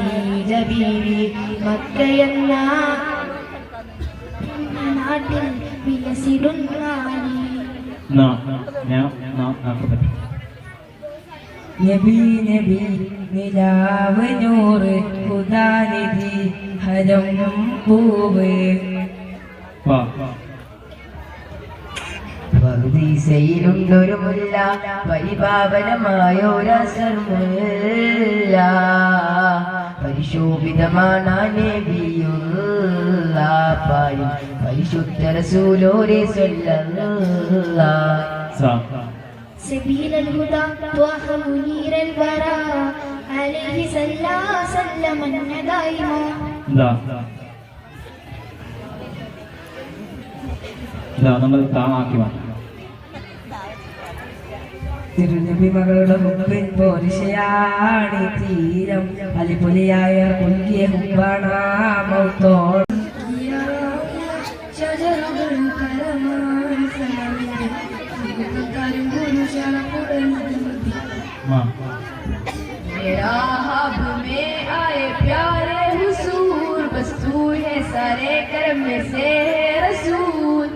ഖദീജ ബീവി മക്കയെന്ന നാട്ടിൽ വിലസിടുന്നാണി നാ ഞാൻ നാ നബി നബി നിലാവ് നൂറ് ഹുദാനിധി ഹരം പൂവ്. വാ. പറുദീസയിലുണ്ടൊരു മുല്ല പരിപാവനമായൊരസർമുല്ല. പരിശോഭിതമാണ് നബിയുള്ള പായും പരിശുദ്ധ റസൂലോരെ സ്വല്ലല്ലാഹ് സാ سبيل الهدى طه منير البراء عليه صلى سلم دائما ഇതാ ഇതാ നമ്മൾ താമാക്കി മാറ്റാം തിരുനബിമകളുടെ മുമ്പിൻ പോരിശയാണി തീരം. അലിപുലിയായ പുൽകിയ ഹുബാണാമൗത്തോ मेरा हब में आए प्यारे हुसूर बस्तूर है सारे कर्म से रसूल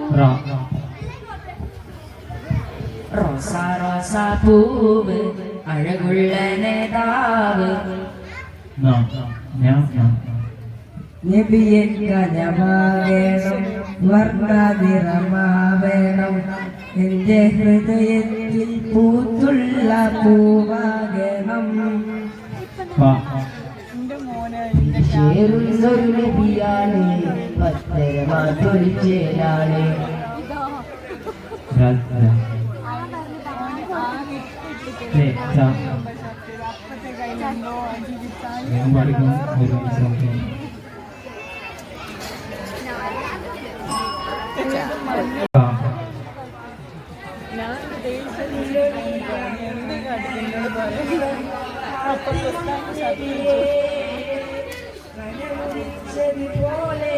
റോസ റോസ പൂവ് അഴകുള്ള നേതാവ്. നബിയൻ കനമാവേണം വർണനിറമാവേണം. എന്റെ ഹൃദയത്തിൽ പൂത്തുള്ള പൂവാകണം. ചേരുന്നൊരു നബിയാണ് പത്തരമാത്തൊരു ചേലാണ്. രാ രാ ഏ സാ വേഗം പാടിക്കും ഒരു സംശയം ആ പോലെ